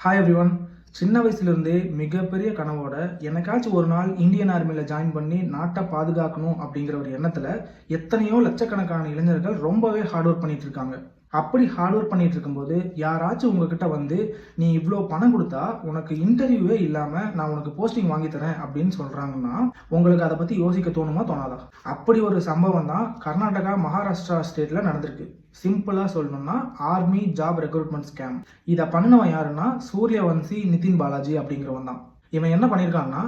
Hi everyone சின்ன வயசுலேருந்தே மிகப்பெரிய கனவோட எனக்காச்சும் ஒரு நாள் இந்தியன் ஆர்மியில் ஜாயின் பண்ணி நாட்டை பாதுகாக்கணும் அப்படிங்கிற ஒரு எண்ணத்தில் எத்தனையோ லட்சக்கணக்கான இளைஞர்கள் ரொம்பவே ஹார்ட் ஒர்க் பண்ணிட்டு இருக்காங்க அப்படி ஹார்ட் ஒர்க் பண்ணிட்டு இருக்கும்போது யாராச்சும் உங்ககிட்ட வந்து நீ இவ்வளோ பணம் கொடுத்தா உனக்கு இன்டர்வியூவே இல்லாமல் நான் உனக்கு போஸ்டிங் வாங்கி தரேன் அப்படின்னு சொல்கிறாங்கன்னா உங்களுக்கு அதை பற்றி யோசிக்க தோணுமா தோணாதா? அப்படி ஒரு சம்பவம் தான் கர்நாடகா மகாராஷ்டிரா ஸ்டேட்டில் நடந்திருக்கு. சிம்பிளாக சொல்லணும்னா ஆர்மி ஜாப் ரெக்ரூட்மெண்ட் ஸ்கேம். இதை பண்ணவன் யாருன்னா சூரியவன்சி நிதின் பாலாஜி அப்படிங்கிறவன் தான். இவன் என்ன பண்ணியிருக்கான்னா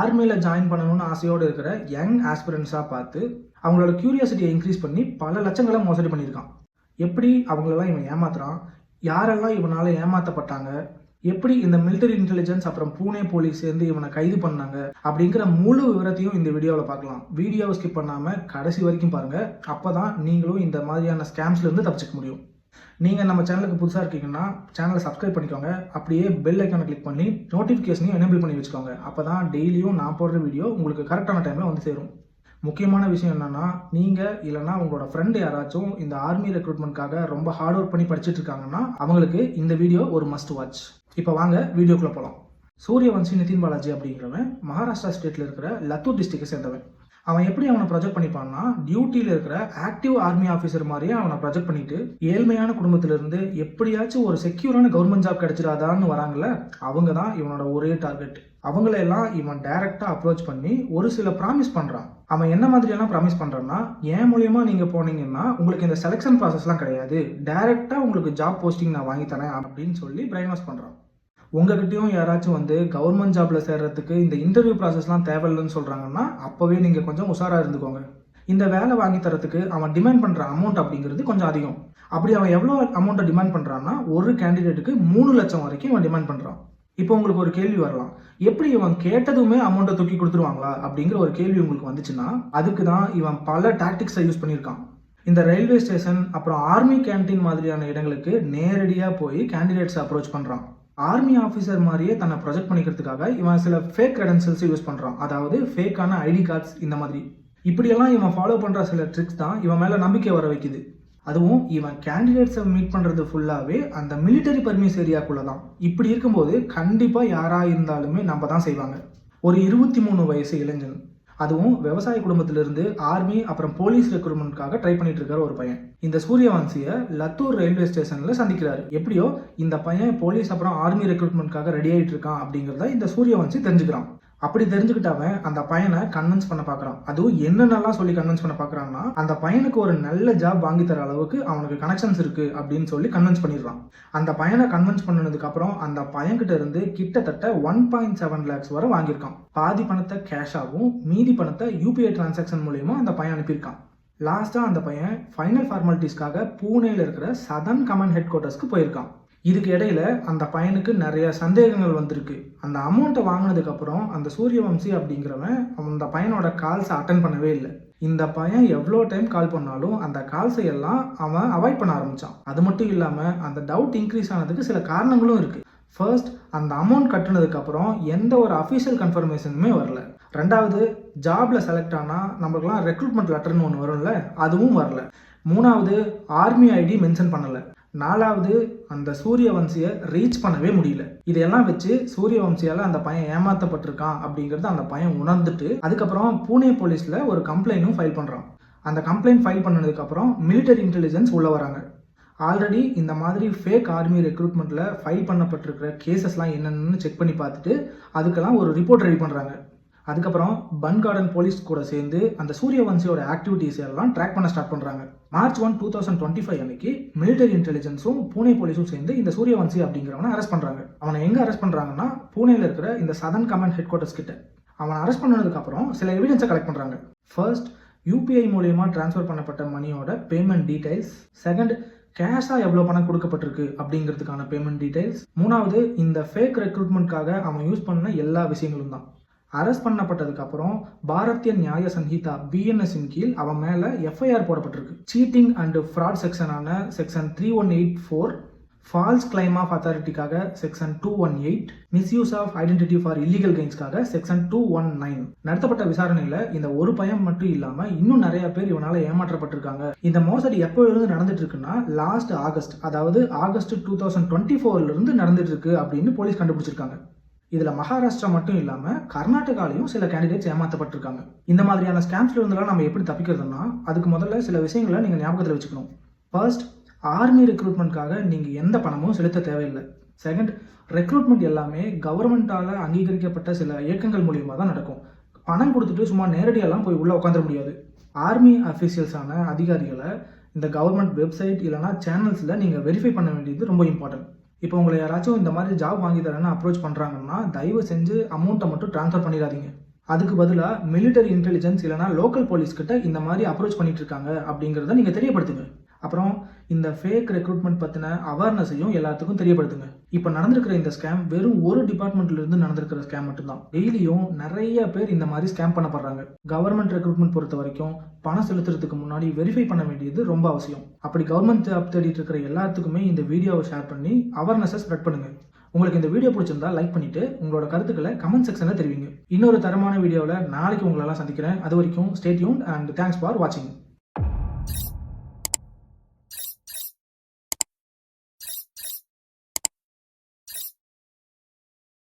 ஆர்மியில் ஜாயின் பண்ணணும்னு ஆசையோடு இருக்கிற யங் ஆஸ்பிரன்ஸாக பார்த்து அவங்களோட க்யூரியாசிட்டியை இன்க்ரீஸ் பண்ணி பல லட்சங்களை மோசடி பண்ணியிருக்கான். எப்படி அவங்களெல்லாம் இவன் ஏமாத்துறான்? யாரெல்லாம் இவனால் ஏமாற்றப்பட்டாங்க எப்படி இந்த மிலிட்டரி இன்டெலிஜென்ஸ் அப்புறம் பூனே போலீஸ் சேர்ந்து இவனை கைது பண்ணாங்க அப்படிங்கிற முழு விவரத்தையும் இந்த வீடியோவில் பார்க்கலாம். வீடியோவை ஸ்கிப் பண்ணாமல் கடைசி வரைக்கும் பாருங்கள் அப்போ தான் நீங்களும் இந்த மாதிரியான ஸ்கேம்ஸ்லேருந்து தப்பிச்சிக்க முடியும். நீங்கள் நம்ம சேனலுக்கு புதுசாக இருக்கீங்கன்னா சேனலை சப்ஸ்கிரைப் பண்ணிக்கோங்க. அப்படியே பெல் ஐக்கானை கிளிக் பண்ணி நோட்டிஃபிகேஷனையும் எனேபிள் பண்ணி வச்சுக்கோங்க. அப்போ தான் டெய்லியும் நான் போடுற வீடியோ உங்களுக்கு கரெக்டான டைமில் வந்து சேரும். முக்கியமான விஷயம் என்னன்னா நீங்கள் இல்லைனா உங்களோட ஃப்ரெண்டு யாராச்சும் இந்த ஆர்மி ரெக்ரூட்மெண்ட்காக ரொம்ப ஹார்ட் ஒர்க் பண்ணி படிச்சுட்டு இருக்காங்கன்னா அவங்களுக்கு இந்த வீடியோ ஒரு மஸ்ட் வாட்ச் இப்போ வாங்க வீடியோக்குள்ளே போகலாம் சூரியவன்சி நிதின் பாலாஜி அப்படிங்கிறவன் மகாராஷ்டிரா ஸ்டேட்டில் இருக்கிற லத்தூர் டிஸ்ட்ரிக்டை சேர்ந்தவன். அவன் எப்படி அவனை ப்ரொஜெக்ட் பண்ணிப்பான்னா டியூட்டியில் இருக்கிற ஆக்டிவ் ஆர்மி ஆஃபீஸர் மாதிரியே அவனை ப்ரொஜெக்ட் பண்ணிட்டு ஏழ்மையான குடும்பத்திலிருந்து எப்படியாச்சும் ஒரு செக்யூரான கவர்மெண்ட் ஜாப் கிடைச்சிடாதான்னு வராங்கல்ல அவங்க தான் இவனோட ஒரே டார்கெட் அவங்களெல்லாம் இவன் டைரக்டாக அப்ரோச் பண்ணி ஒரு சில ப்ராமிஸ் பண்ணுறான் அவன் என்ன மாதிரியெல்லாம் ப்ராமிஸ் பண்ணுறான்னா என் மூலியமா நீங்கள் போனீங்கன்னா உங்களுக்கு இந்த செலெக்ஷன் ப்ராசஸ்லாம் கிடையாது. டைரெக்டாக உங்களுக்கு ஜாப் போஸ்டிங் நான் வாங்கி தரேன் அப்படின்னு சொல்லி பிரைன் வாஷ் பண்ணுறான் உங்ககிட்டயும் யாராச்சும் வந்து கவர்மெண்ட் ஜாப்ல சேர்றதுக்கு இந்த இன்டர்வியூ ப்ராசஸ்லாம் தேவையில்லைன்னு சொல்றாங்கன்னா அப்பவே நீங்க கொஞ்சம் உஷாரா இருந்துக்கோங்க. இந்த வேலை வாங்கி தரத்துக்கு அவன் டிமாண்ட் பண்ற அமௌண்ட் அப்படிங்கிறது கொஞ்சம் அதிகம். அப்படி அவன் எவ்வளோ அமௌண்ட்டை டிமாண்ட் பண்றான்னா ஒரு கேண்டிடேட்டுக்கு மூணு லட்சம் வரைக்கும் இவன் டிமாண்ட் பண்றான். இப்போ உங்களுக்கு ஒரு கேள்வி வரலாம். எப்படி இவன் கேட்டதுமே அமௌண்ட்டை தூக்கி கொடுத்துருவாங்களா? அப்படிங்கிற ஒரு கேள்வி உங்களுக்கு வந்துச்சுன்னா அதுக்கு தான் இவன் பல டாக்டிக்ஸை யூஸ் பண்ணியிருக்கான். இந்த ரயில்வே ஸ்டேஷன் அப்புறம் ஆர்மி கேன்டீன் மாதிரியான இடங்களுக்கு நேரடியாக போய் கேண்டிடேட்ஸ் அப்ரோச் பண்ணுறான் ஆர்மி ஆஃபீஸர் மாதிரியே தன்னை ப்ரொஜெக்ட் பண்ணிக்கிறதுக்காக இவன் சில ஃபேக் கிரெடென்சியல்ஸ் யூஸ் பண்ணுறான் அதாவது ஃபேக்கான ஐடி கார்ட்ஸ் இந்த மாதிரி. இப்படியெல்லாம் இவன் ஃபாலோ பண்ணுற சில ட்ரிக்ஸ் தான் இவன் மேலே நம்பிக்கை வர வைக்குது. அதுவும் இவன் கேண்டிடேட்ஸை மீட் பண்ணுறது ஃபுல்லாகவே அந்த மிலிட்டரி பர்மிஸ் ஏரியாக்குள்ளே தான். இப்படி இருக்கும்போது கண்டிப்பாக யாராக இருந்தாலுமே நம்ம தான் செய்வாங்க. ஒரு இருபத்தி மூணு வயசு இளைஞன். அதுவும் விவசாய குடும்பத்திலிருந்து ஆர்மி அப்புறம் போலீஸ் ரெக்ரூட்மெண்ட்காக ட்ரை பண்ணிட்டு இருக்காரு ஒரு பையன். இந்த சூரியவன்சியை லத்தூர் ரயில்வே ஸ்டேஷன்ல சந்திக்கிறாரு. எப்படியோ இந்த பையன் போலீஸ் அப்புறம் ஆர்மி ரெக்ரூட்மெண்ட்காக ரெடி ஆயிட்டு இருக்கான் அப்படிங்கிறத இந்த சூரியவன்சி தெரிஞ்சுக்கிறான். அப்படி தெரிஞ்சுக்கிட்டவன் அந்த பையனை கன்வின்ஸ் பண்ண பார்க்குறான் அதுவும் என்னென்னலாம் சொல்லி கன்வின்ஸ் பண்ண பார்க்குறான்னா அந்த பையனுக்கு ஒரு நல்ல ஜாப் வாங்கி தர அளவுக்கு அவனுக்கு கனெக்ஷன்ஸ் இருக்குது அப்படின்னு சொல்லி கன்வின்ஸ் பண்ணிடுறான். அந்த பையனை கன்வின்ஸ் பண்ணதுக்கப்புறம் அந்த பையன்கிட்ட இருந்து கிட்டத்தட்ட ஒன் பாயிண்ட் செவன் லேக்ஸ் வரை வாங்கியிருக்கான். பாதி பணத்தை கேஷாகவும் மீதி பணத்தை யூபிஐ டிரான்சாக்ஷன் மூலியமாக அந்த பையன் அனுப்பியிருக்கான். லாஸ்ட்டாக அந்த பையன் ஃபைனல் ஃபார்மாலிட்டிஸ்க்காக பூனேயில் இருக்கிற சதன் கமாண்ட் ஹெட் குவார்ட்டர்ஸ்க்கு போயிருக்கான். இதுக்கு இடையில அந்த பையனுக்கு நிறைய சந்தேகங்கள் வந்திருக்கு. அந்த அமௌண்ட்டை வாங்கினதுக்கப்புறம் அந்த சூரியவம்சி அப்படிங்கிறவன் அந்த பையனோட கால்ஸை அட்டன் பண்ணவே இல்லை. இந்த பையன் எவ்வளோ டைம் கால் பண்ணாலும் அந்த கால்ஸை எல்லாம் அவன் அவாய்ட் பண்ண ஆரம்பித்தான் அது மட்டும் இல்லாமல் அந்த டவுட் இன்க்ரீஸ் ஆனதுக்கு சில காரணங்களும் இருக்குது ஃபர்ஸ்ட் அந்த அமௌண்ட் கட்டினதுக்கப்புறம் எந்த ஒரு அஃபீஷியல் கன்ஃபர்மேஷனுமே வரல. ரெண்டாவது ஜாபில் செலக்ட் ஆனால் நம்மளுக்குலாம் ரெக்ரூட்மெண்ட் லெட்டர்னு ஒன்று வரும்ல அதுவும் வரல. மூணாவது ஆர்மி ஐடி மென்ஷன் பண்ணலை. நாலாவது அந்த சூரிய வம்சியை ரீச் பண்ணவே முடியல. இதையெல்லாம் வச்சு சூரியவம்சியால அந்த பையன் ஏமாத்தப்பட்டிருக்கான் அப்படிங்கறத அந்த பையன் உணர்ந்துட்டு அதுக்கப்புறம் பூனே போலீஸ்ல ஒரு கம்ப்ளைண்ட்டும் ஃபைல் பண்றான். அந்த கம்ப்ளைண்ட் ஃபைல் பண்ணதுக்கு அப்புறம் மிலிட்டரி இன்டெலிஜென்ஸ் உள்ள வராங்க. ஆல்ரெடி இந்த மாதிரி ஃபேக் ஆர்மி ரெக்ரூட்மெண்ட்டில் ஃபைல் பண்ணப்பட்டிருக்கிற கேசஸ்லாம் என்னென்னு செக் பண்ணி பார்த்துட்டு அதுக்கெல்லாம் ஒரு ரிப்போர்ட் ரெடி பண்ணுறாங்க அதுக்கப்புறம் பன் கார்டன் போலீஸ் கூட சேர்ந்து அந்த சூரியவன்சியோட ஆக்டிவிட்டீஸ் எல்லாம் ட்ராக் பண்ண ஸ்டார்ட் பண்ணுறாங்க March one two thousand twenty five அன்னைக்கு மிலிட்டரி இன்டெலிஜென்ஸும் பூனே போலீஸும் சேர்ந்து இந்த சூரியவன்சி அப்படிங்கிறவனை அரெஸ்ட் பண்ணுறாங்க அவனை எங்கே அரெஸ்ட் பண்ணுறாங்கன்னா பூனேல இருக்கிற இந்த சதன் கமாண்ட் ஹெட் குவார்ட்டர்ஸ் கிட்ட. அவனை அரெஸ்ட் பண்ணதுக்கப்புறம் சில எவிடன்ஸை கலெக்ட் பண்ணுறாங்க ஃபர்ஸ்ட் யூபிஐ மூலியமாக டிரான்ஸ்ஃபர் பண்ணப்பட்ட மணியோட பேமெண்ட் டீடைல்ஸ் செகண்ட் கேஷாக எவ்வளோ பணம் கொடுக்கப்பட்டிருக்கு அப்படிங்கிறதுக்கான பேமெண்ட் டீடைல்ஸ் மூணாவது இந்த ஃபேக் ரெக்ரூட்மெண்ட்காக அவன் யூஸ் பண்ண எல்லா விஷயங்களும் தான். அரெஸ்ட் பண்ணப்பட்டதுக்கப்புறம் பாரதிய நியாய சங்கீதா பிஎன்எஸின் கீழ் அவன் மேலே எஃப்ஐஆர் போடப்பட்டிருக்கு. Cheating and fraud செக்ஷனான section three one eight four false claim of அத்தாரிட்டிக்காக section two one eight misuse of identity for illegal கெயின்ஸ்க்காக section two one nine நடத்தப்பட்ட விசாரணையில் இந்த ஒரு பயம் மட்டும் இல்லாமல் இன்னும் நிறைய பேர் இவனால் ஏமாற்றப்பட்டிருக்காங்க. இந்த மோசடி எப்போ இருந்து நடந்துட்டு இருக்குன்னா லாஸ்ட் ஆகஸ்ட் அதாவது ஆகஸ்ட் டூ தௌசண்ட் டுவெண்ட்டி ஃபோர்லேருந்து நடந்துட்டு இருக்கு அப்படின்னு போலீஸ் கண்டுபிடிச்சிருக்காங்க. இதில் மகாராஷ்டிரா மட்டும் இல்லாமல் கர்நாடகாலையும் சில கேண்டிடேட்ஸ் ஏமாத்தப்பட்டிருக்காங்க. இந்த மாதிரியான ஸ்கேம்ஸ்ல இருந்தெல்லாம் நம்ம எப்படி தப்பிக்கிறதுனா அதுக்கு முதல்ல சில விஷயங்களை நீங்கள் ஞாபகத்தில் வச்சுக்கணும். ஃபர்ஸ்ட் ஆர்மி ரெக்ரூட்மெண்ட்காக நீங்கள் எந்த பணமும் செலுத்த தேவையில்லை. செகண்ட் ரெக்ரூட்மெண்ட் எல்லாமே கவர்மெண்ட்டால் அங்கீகரிக்கப்பட்ட சில இயக்கங்கள் மூலியமாக தான் நடக்கும். பணம் கொடுத்துட்டு சும்மா நேரடியெல்லாம் போய் உள்ளே உட்காந்துட முடியாது. ஆர்மி அஃபீஷியல்ஸான அதிகாரிகளை இந்த கவர்மெண்ட் வெப்சைட் இல்லைனா சேனல்ஸில் நீங்கள் வெரிஃபை பண்ண வேண்டியது ரொம்ப இம்பார்ட்டன்ட் இப்போ உங்களை யாராச்சும் இந்த மாதிரி ஜாப் வாங்கி தரேன்னு அப்ரோச் பண்ணுறாங்கன்னா தயவு செஞ்சு அமௌண்ட்டை மட்டும் ட்ரான்ஸ்ஃபர் பண்ணிடாதீங்க. அதுக்கு பதிலாக மிலிட்டரி இன்டெலிஜென்ஸ் இல்லைனா லோக்கல் போலீஸ் கிட்ட இந்த மாதிரி அப்ரோச் பண்ணிட்டு இருக்காங்க அப்படிங்கிறத நீங்கள் தெரியப்படுத்துங்க. அப்புறம் இந்த ஃபேக் ரெக்ரூட்மெண்ட் பற்றின அவேர்னஸையும் எல்லாத்துக்கும் தெரியப்படுத்துங்க. இப்போ நடந்திருக்கிற இந்த ஸ்கேம் வெறும் ஒரு டிபார்ட்மெண்ட்லேருந்து நடந்திருக்கிற ஸ்கேம் மட்டும்தான். டெய்லியும் நிறைய பேர் இந்த மாதிரி ஸ்கேம் பண்ணப்படுறாங்க. கவர்மெண்ட் ரெக்ரூட்மெண்ட் பொறுத்த வரைக்கும் பணம் செலுத்துறதுக்கு முன்னாடி வெரிஃபை பண்ண வேண்டியது ரொம்ப அவசியம். அப்படி கவர்மெண்ட் ஜாப் தேடிட்டு இருக்கிற எல்லாத்துக்குமே இந்த வீடியோவை ஷேர் பண்ணி அவேர்னஸை ஸ்ப்ரெட் பண்ணுங்க. உங்களுக்கு இந்த வீடியோ பிடிச்சிருந்தா லைக் பண்ணிட்டு உங்களோட கருத்துக்களை கமெண்ட் செக்ஷனில் தெரிவிங்க. இன்னொரு தரமான வீடியோவில் நாளைக்கு உங்களெல்லாம் சந்திக்கிறேன். அது வரைக்கும் ஸ்டேட்யூன் அண்ட் தேங்க்ஸ் ஃபார் வாட்சிங்